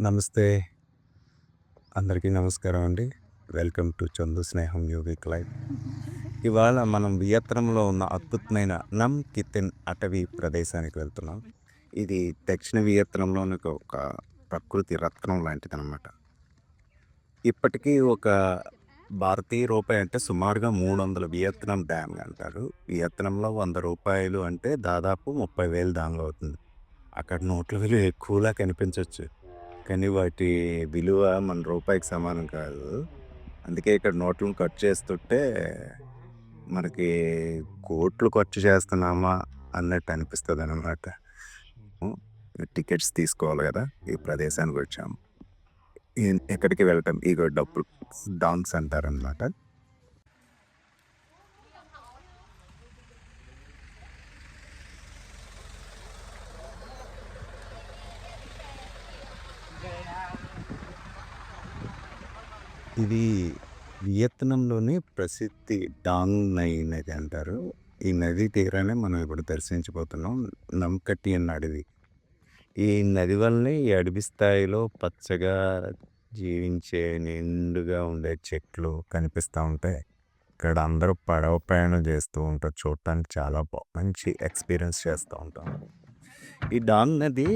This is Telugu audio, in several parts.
నమస్తే. అందరికీ నమస్కారం అండి. వెల్కమ్ టు చందు స్నేహం యోగిక్ లైఫ్. ఇవాళ మనం వియత్నంలో ఉన్న అద్భుతమైన నమ్ కితెన్ అటవీ ప్రదేశానికి వెళ్తున్నాం. ఇది దక్షిణ వియత్నంలోని ఒక ప్రకృతి రత్నం లాంటిదనమాట. ఇప్పటికీ ఒక భారతీయ రూపాయి అంటే సుమారుగా మూడు వందల వియత్నం డ్యామ్ అంటారు. వియత్నంలో వంద రూపాయలు అంటే దాదాపు 30,000 దానిలో అవుతుంది. అక్కడ నోట్ల విలువ ఎక్కువలా కనిపించవచ్చు కానీ వాటి విలువ మన రూపాయికి సమానం కాదు. అందుకే ఇక్కడ నోట్లను ఖర్చు చేస్తుంటే మనకి కోట్లు ఖర్చు చేస్తున్నామా అన్నట్టు అనిపిస్తదనమాట. హ్మ్. టికెట్స్ తీసుకోవాలి గదా! ఈ ప్రదేశానికి వచ్చాము. ఎక్కడికి వెళ్ళటం ఇగో డబ్బులు డాంగ్స్ అంటారనమాట. ఇది వియత్నంలోని ప్రసిద్ధి డాంగ్ నై నది అంటారు. ఈ నది తీరానే మనం ఇప్పుడు దర్శించబోతున్నాం. నమ్కటియన్ అడవి. ఈ నది వల్లనే ఈ అడవి స్థాయిలో పచ్చగా జీవించే నిండుగా ఉండే చెట్లు కనిపిస్తూ ఉంటాయి. ఇక్కడ అందరూ పడవ ప్రయాణం చేస్తూ ఉంటారు. చూడటానికి చాలా బా మంచి ఎక్స్‌పీరియన్స్ చేస్తూ ఉంటాం. ఈ డాంగ్ నది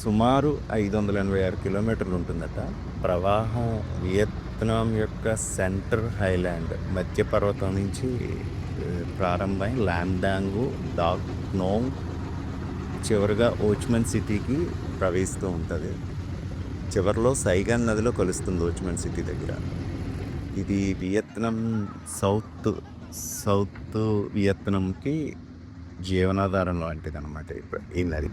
సుమారు ఐదు వందల ఎనభై ఆరు కిలోమీటర్లు ఉంటుందట. ప్రవాహం వియత్నాం యొక్క సెంటర్ హైలాండ్ మధ్య పర్వతం నుంచి ప్రారంభమై లాండాంగు, డాక్ నోంగ్ చివరిగా ఓచ్‌మన్ సిటీకి ప్రవేశిస్తూ ఉంటుంది చివరిలో సైగాన్ నదిలో కలుస్తుంది ఓచ్‌మన్ సిటీ దగ్గర. ఇది వియత్నాం సౌత్ సౌత్ వియత్నాంకి జీవనాధారం లాంటిది అనమాట ఈ నది.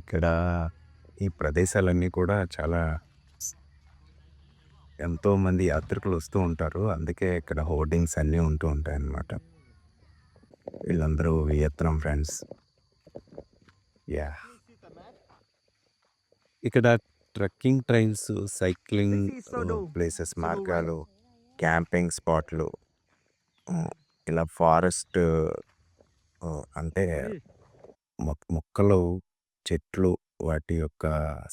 ఇక్కడ ఈ ప్రదేశాలన్నీ కూడా చాలా ఎంతోమంది యాత్రికులు వస్తూ ఉంటారు. అందుకే ఇక్కడ హోర్డింగ్స్ అన్నీ ఉంటూ ఉంటాయన్నమాట. వీళ్ళందరూ వియత్నం ఫ్రెండ్స్. యా ఇక్కడ ట్రెక్కింగ్ ట్రైల్స్, సైక్లింగ్ ప్లేసెస్ మార్గాలు, క్యాంపింగ్ స్పాట్లు ఇలా ఫారెస్ట్ అంటే మొక్ మొక్కలు, చెట్లు వాటి యొక్క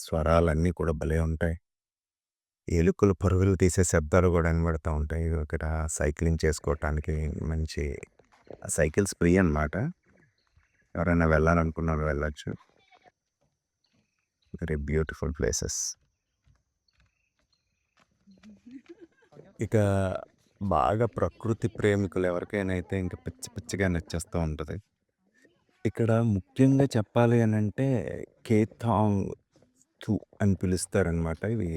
స్వరాలన్నీ కూడా భలే ఉంటాయి. ఎలుకలు పరుగులు తీసే శబ్దాలు కూడా వినబడతా ఉంటాయి. ఇక్కడ సైక్లింగ్ చేసుకోవటానికి మంచి సైకిల్స్ ఫ్రీ అనమాట. ఎవరైనా వెళ్ళాలనుకున్నారు వెళ్ళచ్చు వెరీ బ్యూటిఫుల్ ప్లేసెస్. ఇక బాగా ప్రకృతి ప్రేమికులు ఎవరికైనా అయితే ఇంకా పిచ్చి పిచ్చిగా నచ్చేస్తూ ఉంటుంది ఇక్కడ ముఖ్యంగా చెప్పాలి అనంటే కేథాంగ్ థు అని పిలుస్తారనమాట. ఇవి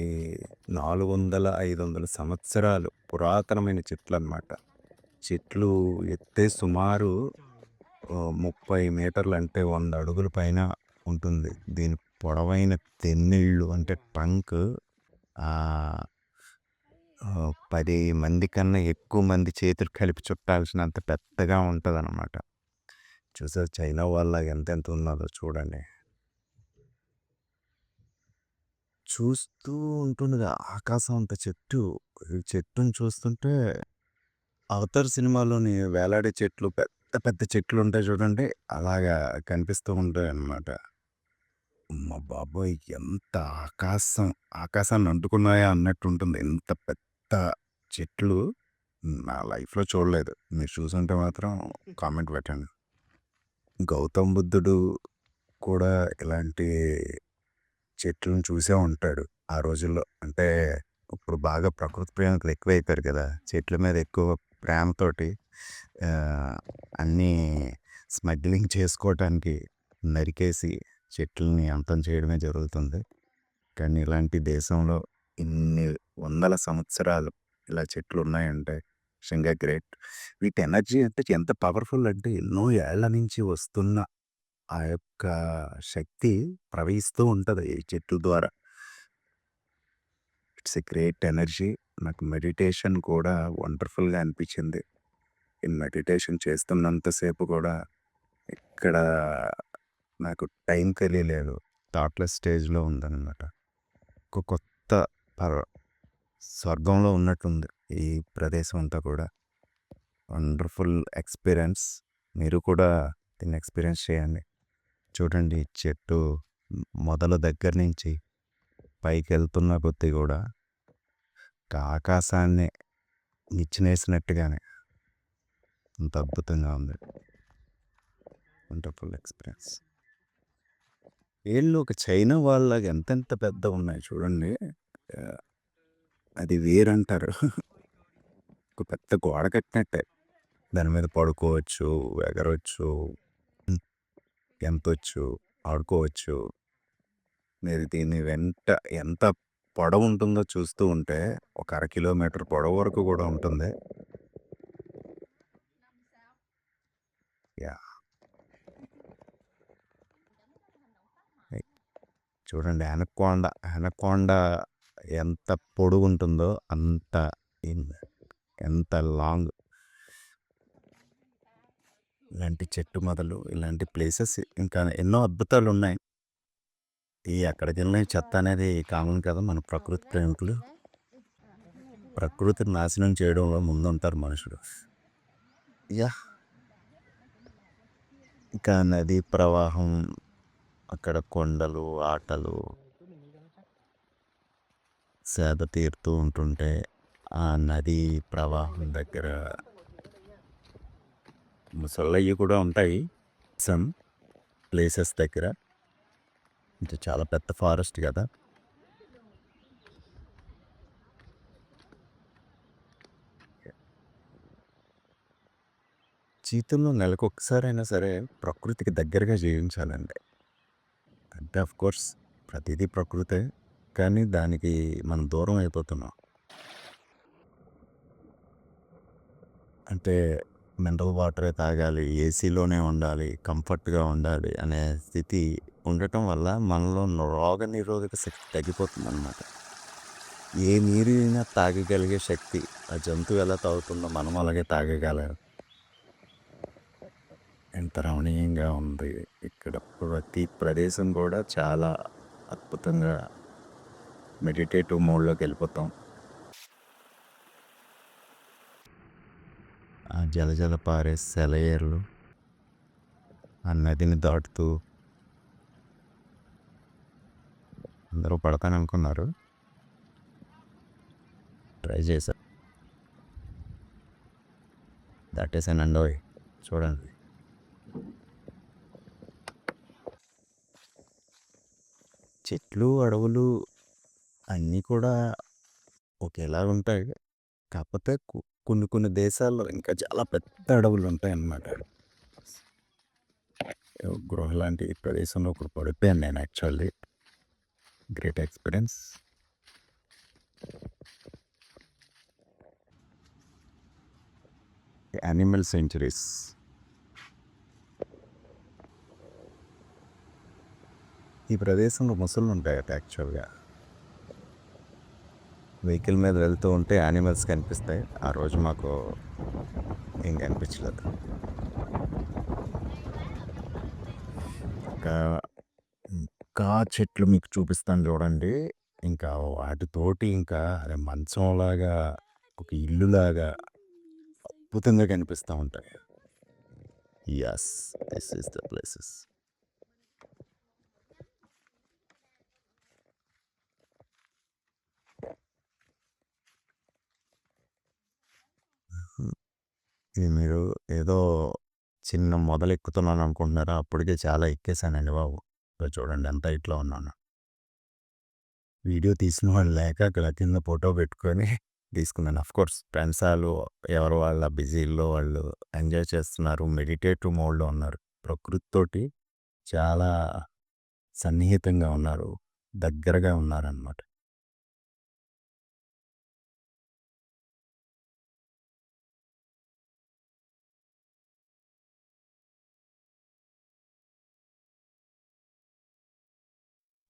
400, 500 సంవత్సరాలు పురాతనమైన చెట్లనమాట. చెట్లు ఎత్తే సుమారు ఆహ్, 30 మీటర్లు అంటే 100 అడుగుల పైన ఉంటుంది. దీని పొడవైన తెన్నిళ్ళు అంటే ట్రంక్ ఆహ్, ఆహ్, 10 మంది కన్నా ఎక్కువ మంది చేతులు కలిపి చుట్టాల్సినంత పెద్దగా ఉంటదనమాట. చూసారు చైనా వాళ్ళలాగా ఎంతెంత ఉన్నారో చూడండి. చూస్తూ ఉంటుండగా ఆకాశం అంత చెట్టు. ఈ చెట్టుని చూస్తుంటే 'అవతార్' సినిమాలోని వేలాడే చెట్లు పెద్ద పెద్ద చెట్లు ఉంటాయి చూడండి. అలాగా కనిపిస్తూ ఉంటాయన్నమాట. మా బాబోయ్! ఎంత ఆకాశం ఆకాశాన్ని అంటుకున్నాయా అన్నట్టు ఉంటుంది ఇంత పెద్ద చెట్లు నా లైఫ్‌లో చూడలేదు. మీరు చూసుంటే మాత్రం కామెంట్ పెట్టండి. గౌతమ్ బుద్ధుడు కూడా ఇలాంటి చెట్లను చూసే ఉంటాడు ఆ రోజుల్లో. అంటే ఇప్పుడు బాగా ప్రకృతి ప్రేమికులు ఎక్కువైపోయారు కదా! చెట్ల మీద ఎక్కువ ప్రేమతోటి అన్నీ స్మగ్లింగ్ చేసుకోవటానికి నరికేసి చెట్లని అంతం చేయడమే జరుగుతుంది. కానీ ఇలాంటి దేశంలో ఇన్ని వందల సంవత్సరాలు ఇలా చెట్లు ఉన్నాయంటే నిజంగా గ్రేట్. వీటి ఎనర్జీ అంటే ఎంత పవర్‌ఫుల్ అంటే ఎన్నో ఏళ్ళ నుంచి వస్తున్న ఆ యొక్క శక్తి ప్రవహిస్తూ ఉంటుంది ఈ చెట్టు ద్వారా. It's a great energy. నాకు మెడిటేషన్ కూడా వండర్‌ఫుల్‌గా అనిపించింది. ఈ మెడిటేషన్ చేస్తున్నంతసేపు కూడా ఇక్కడ నాకు టైం తెలియలేదు. థాట్‌లెస్ స్టేజ్‌లో ఉందన్నమాట ఒక కొత్త పర్వ స్వర్గంలో ఉన్నట్టుంది ఈ ప్రదేశం అంతా కూడా. Wonderful experience. మీరు కూడా దీన్ని ఎక్స్పీరియన్స్ చేయండి. చూడండి చెట్టు మొదల దగ్గర నుంచి పైకి వెళ్తున్న కొద్దీ కూడా ఆకాశాన్ని నిచ్చినేసినట్టుగానే అంత అద్భుతంగా ఉంది. Wonderful experience. వీళ్ళు ఒక చైనా వాళ్ళకి ఎంతెంత పెద్ద ఉన్నాయి చూడండి. అది వేరంటారు. ఒక పెద్ద గోడ కట్టినట్టే. దాని మీద పడుకోవచ్చు ఎగరవచ్చు ఎంతొచ్చు ఆడుకోవచ్చు. మీరు దీన్ని వెంట ఎంత పొడవు ఉంటుందో చూస్తూ ఉంటే ఒక అర కిలోమీటర్ పొడవు వరకు కూడా ఉంటుంది. యా చూడండి అనకొండ అనకొండ ఎంత పొడుగు ఉంటుందో అంత ఎంత లాంగ్ ఇలాంటి చెట్టు మొదలు ఇలాంటి ప్లేసెస్ ఇంకా ఎన్నో అద్భుతాలు ఉన్నాయి ఈ అక్కడ వెళ్ళిన చెత్త అనేది కామన్ కదా మన ప్రకృతి ప్రేమికులు. ప్రకృతిని నాశనం చేయడంలో ముందుంటారు మనుషులు. యా. ఇంకా నదీ ప్రవాహం అక్కడ కొండలు ఆటలు. సేద తీరుతూ ఉంటుంటే ఆ నదీ ప్రవాహం దగ్గర ముసళ్ళయ్యి కూడా ఉంటాయి. సమ్ ప్లేసెస్ దగ్గర. ఇది చాలా పెద్ద ఫారెస్ట్ కదా. జీవితంలో నెలకు ఒక్కసారైనా సరే ప్రకృతికి దగ్గరగా జీవించాలండి. అంటే ఆఫ్ కోర్స్ ప్రతిదీ ప్రకృతే. కానీ దానికి మనం దూరం అయిపోతున్నాం. అంటే మినరల్ వాటరే తాగాలి ఏసీలోనే ఉండాలి కంఫర్ట్గా ఉండాలి అనే స్థితి ఉండటం వల్ల మనలో రోగ నిరోధక శక్తి తగ్గిపోతుంది అనమాట ఏ నీరైనా తాగగలిగే శక్తి ఆ జంతువు ఎలా తాగుతుందో మనం అలాగే తాగగలం. ఎంత రమణీయంగా ఉంది ఇక్కడ. ప్రతి ప్రదేశం కూడా చాలా అద్భుతంగా మెడిటేటివ్ మోడ్లోకి వెళ్ళిపోతాం. ఆ జల జల పారే సెలయేర్లు ఆ నదిని దాటుతూ అందరూ పడతాననుకున్నారు ట్రై చేశారు దాటేసానండి చూడండి. చెట్లు అడవులు అన్నీ కూడా ఒకేలా ఉంటాయి కాకపోతే కొన్ని కొన్ని దేశాల్లో ఇంకా చాలా పెద్ద అడవులు ఉంటాయి అన్నమాట గృహ లాంటి ప్రదేశంలో ఒకటి పడిపోయాను నేను actually. Great experience. Animal sanctuaries. ఈ ప్రదేశంలో ముసళ్ళు ఉంటాయట యాక్చువల్గా. వెహికల్ మీద వెళ్తూ ఉంటే యానిమల్స్ కనిపిస్తాయి. ఆ రోజు మాకు ఏం కనిపించలేదు. ఇంకా ఇంకా చెట్లు మీకు చూపిస్తాను చూడండి. ఇంకా వాటితోటి ఇంకా అదే మంచంలాగా ఒక ఇల్లులాగా అద్భుతంగా కనిపిస్తూ ఉంటాయి. Yes this is the places ఇది మీరు ఏదో చిన్న మొదలు ఎక్కుతున్నాను అనుకుంటున్నారా? అప్పటికే చాలా ఎక్కేసానండి బాబు. ఇదిగో చూడండి ఎంత ఇట్లా ఉన్నాను. వీడియో తీసిన వాళ్ళు లేక అక్కడ కింద ఫోటో పెట్టుకొని తీసుకున్నాను. అఫ్ కోర్స్ ఫ్రెండ్స్ వాళ్ళు ఎవరు వాళ్ళ బిజీల్లో వాళ్ళు ఎంజాయ్ చేస్తున్నారు. మెడిటేటివ్ మోడ్లో ఉన్నారు. ప్రకృతితోటి చాలా సన్నిహితంగా ఉన్నారు. దగ్గరగా ఉన్నారనమాట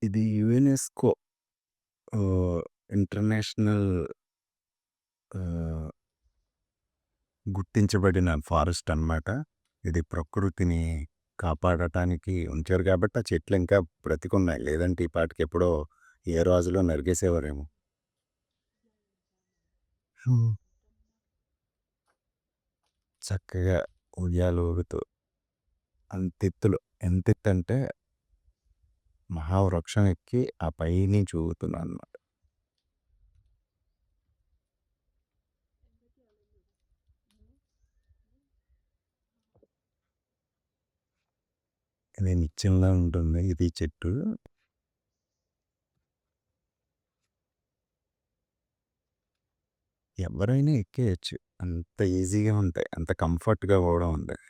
ఇది యునెస్కో ఆహ్, ఇంటర్నేషనల్ ఆహ్ గుర్తించబడిన ఫారెస్ట్ అన్నమాట. ఇది ప్రకృతిని కాపాడటానికి ఉంచారు కాబట్టి ఆ చెట్లు ఇంకా బ్రతికున్నాయి. లేదంటే ఈ పాటికి ఎప్పుడో ఏ రోజులో నరికేసేవారేమో. హ్మ్. చక్కగా ఉయ్యాలు ఊగుతూ అంతెత్తులో. ఎంతెత్తంటే మహావృక్షం ఎక్కి ఆ పైనుంచి అనమాట ఇది నిత్యంలా ఉంటుంది ఇది చెట్టు. ఎవరైనా ఎక్కేయచ్చు అంత ఈజీగా ఉంటాయి. అంత కంఫర్ట్‌గా కూడా ఉంటాయి.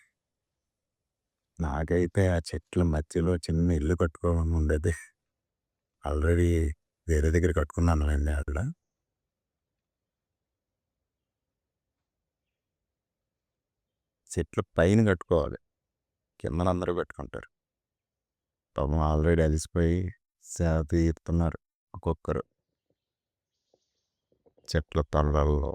నాకైతే ఆ చెట్ల మధ్యలో చిన్న ఇల్లు కట్టుకోవడం ఉండేది. ఆల్రెడీ వేరే దగ్గర కట్టుకున్నానులెండి అక్కడ. చెట్ల పైన కట్టుకోవాలి. కిందన అందరూ పెట్టుకుంటారు. పాపం ఆల్రెడీ అలిసిపోయి సేద తీరుతున్నారు ఒక్కొక్కరు. చెట్ల తొర్రల్లో.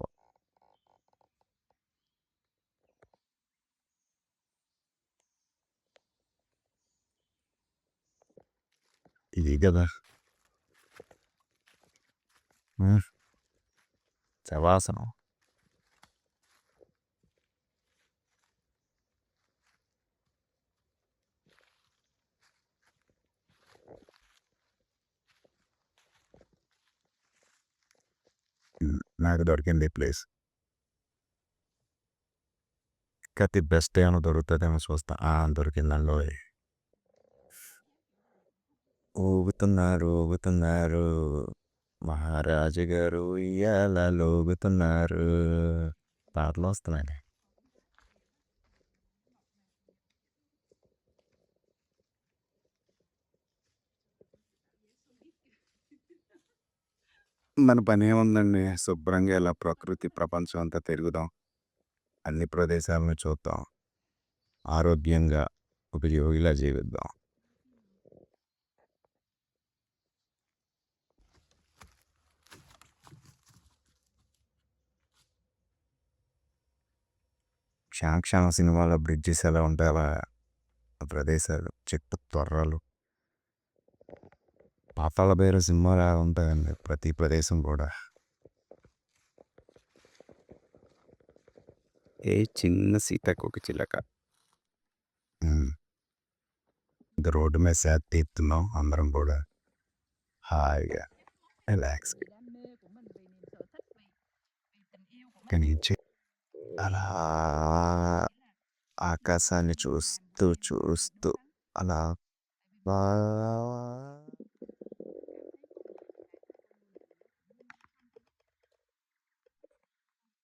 ఇది కదా! హ్మ్. శవాసనం. హ్మ్. నాకు దొరికింది ఈ ప్లేస్. ఇంకా ది బెస్ట్ ఏమైనా దొరుకుతదేమో చూస్తా. ఆ! ఊగుతున్నారు, ఊగుతున్నారు. మహారాజు గారు ఉయ్యాలలో ఊగుతున్నారు. పాటలొస్తున్నాయి. మన పనేముందండి. శుభ్రంగా ఇలా ప్రకృతి ప్రపంచం అంతా తిరుగుదాం. అన్ని ప్రదేశాలను చూద్దాం. ఆరోగ్యంగా ఉపయోగిలా జీవిద్దాం. క్షణ సినిమాలో బ్రిడ్జెస్ ఎలా ఉంటాయి అలా ఆ ప్రదేశాలు, చెట్టు తొర్రలు. పాతాళ భైరవ సినిమాలో ఎలా ఉంటాయండి ప్రతి ప్రదేశం కూడా. ఏ చిన్న సీతాకోకచిలక. హ్మ్. ఇంక రోడ్డు మీద సేద తీరుతున్నాం అందరం కూడా. హాయిగా రిలాక్స్‌గా. నుంచి అలా ఆకాశాన్ని చూస్తూ, చూస్తూ అలా